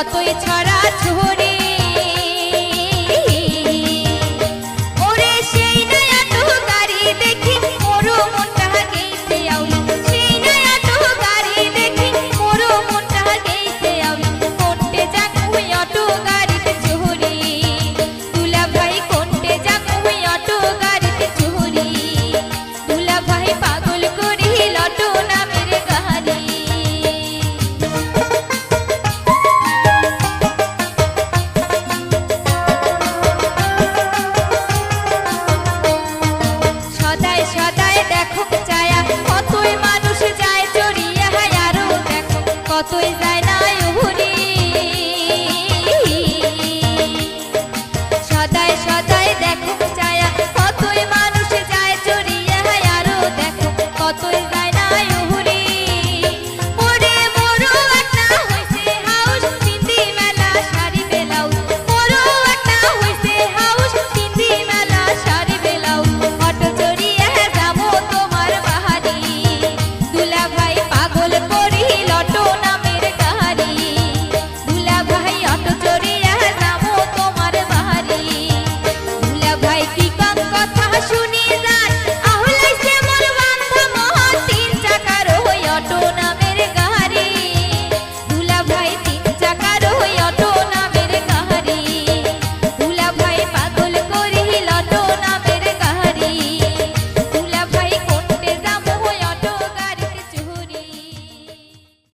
কতই ছড়া ছড়ি কতই যায় না chorar